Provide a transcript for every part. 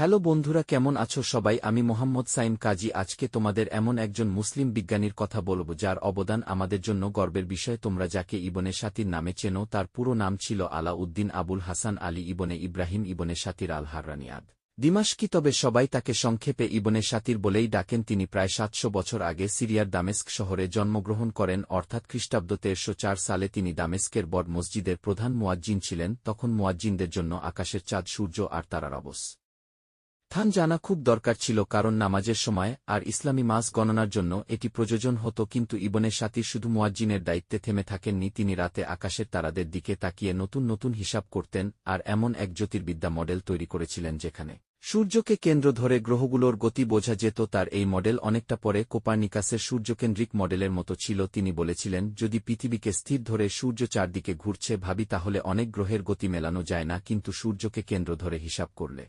Hello বন্ধুরা কেমন আছো সবাই? আমি মোহাম্মদ সাইম কাজী। আজকে তোমাদের এমন একজন মুসলিম বিজ্ঞানীর কথা বলব যার অবদান আমাদের জন্য গর্বের বিষয়। তোমরা যাকে ইবনে সাতির নামে চেনো, তার পুরো নাম ছিল আলা উদ্দিন আবুল হাসান আলী ইবনে ইব্রাহিম ইবনে সাতির আল হাররানিয়াদ দিমাশকি তবে সবাই তাকে সংক্ষেপে ইবনে সাতির বলেই ডাকেন। তিনি প্রায় সাতশো বছর আগে সিরিয়ার দামেস্ক শহরে জন্মগ্রহণ করেন। অর্থাৎ খ্রিস্টাব্দ তেরশো চার সালে তিনি দামেস্কের বড় মসজিদের প্রধান মুয়াজ্জিন ছিলেন। তখন মুয়াজ্জিনদের জন্য আকাশের চাঁদ, সূর্য আর তারার অবস। থান জানা খুব দরকার ছিল কারণ নামাজের সময় আর ইসলামী মাস গণনার জন্য এটি প্রযোজন হতো কিন্তু ইবনে সাতির শুধু মুয়াজ্জিনের দায়িত্বে থেমে থাকেননি। তিনি রাতে আকাশের তারাদের দিকে তাকিয়ে নতুন নতুন হিসাব করতেন আর এমন এক জ্যোতির্বিদ্যা মডেল তৈরি করেছিলেন যেখানে সূর্যকে কেন্দ্র ধরে গ্রহগুলোর গতি বোঝা যেত। তার এই মডেল অনেকটা পরে কোপার্নিকাসের সূর্যকেন্দ্রিক মডেলের মতো ছিল। তিনি বলেছিলেন, যদি পৃথিবীকে স্থির ধরে সূর্য চারদিকে ঘুরছে ভাবি তাহলে অনেক গ্রহের গতি মেলানো যায় না, কিন্তু সূর্যকে কেন্দ্র ধরে হিসাব করলে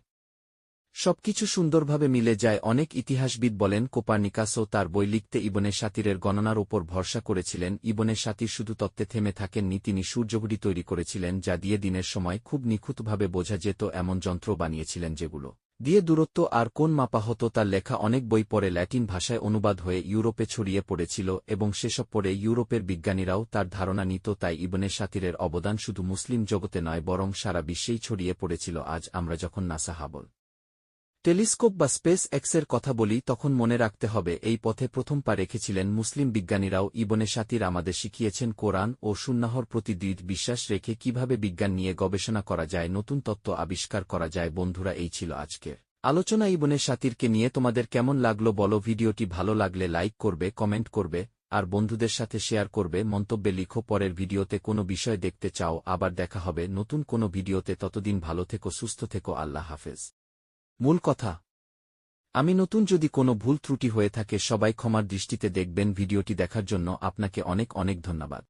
সবকিছু সুন্দরভাবে মিলে যায়, অনেক ইতিহাসবিদ বলেন, কোপার্নিকাসও তার বই লিখতে ইবনে সাতিরের গণনার উপর ভরসা করেছিলেন। ইবনে সাতির শুধু তত্ত্বে থেমে থাকেননি, তিনি সূর্যঘুড়ি তৈরি করেছিলেন, যা দিয়ে দিনের সময় খুব নিখুঁতভাবে বোঝা যেত এমন যন্ত্র বানিয়েছিলেন যেগুলো। দিয়ে দূরত্ব আর কোন মাপা হতো তার লেখা অনেক বই পরে ল্যাটিন ভাষায় অনুবাদ হয়ে ইউরোপে ছড়িয়ে পড়েছিল এবং সেসব পরে ইউরোপের বিজ্ঞানীরাও তার ধারণা নিত, তাই ইবনে সাতিরের অবদান শুধু মুসলিম জগতে নয়, বরং সারা বিশ্বেই ছড়িয়ে পড়েছিল। আজ আমরা যখন নাসা হাবল টেলিস্কোপ বা স্পেস এক্সের কথা বলি, তখন মনে রাখতে হবে, এই পথে প্রথম পা রেখেছিলেন মুসলিম বিজ্ঞানীরাও। ইবনে সাতির আমাদের শিখিয়েছেন কোরআন ও সুন্নাহর প্রতি দৃঢ় বিশ্বাস রেখে কীভাবে বিজ্ঞান নিয়ে গবেষণা করা যায়, নতুন তত্ত্ব আবিষ্কার করা যায়। বন্ধুরা, এই ছিল আজকের আলোচনা। ইবনে সাতিরকে নিয়ে তোমাদের কেমন লাগল বলো, ভিডিওটি ভালো লাগলে লাইক করবে, কমেন্ট করবে, আর বন্ধুদের সাথে শেয়ার করবে, মন্তব্যে লিখো। পরের ভিডিওতে কোনো বিষয় দেখতে চাও, আবার দেখা হবে নতুন কোনো ভিডিওতে। ততদিন ভালো থেকো, সুস্থ থেকো, আল্লাহ হাফেজ। মূল কথা। আমি নতুন যদি কোনো ভুল ত্রুটি হয়ে থাকে সবাই ক্ষমার দৃষ্টিতে দেখবেন ভিডিওটি দেখার জন্য আপনাকে অনেক অনেক ধন্যবাদ।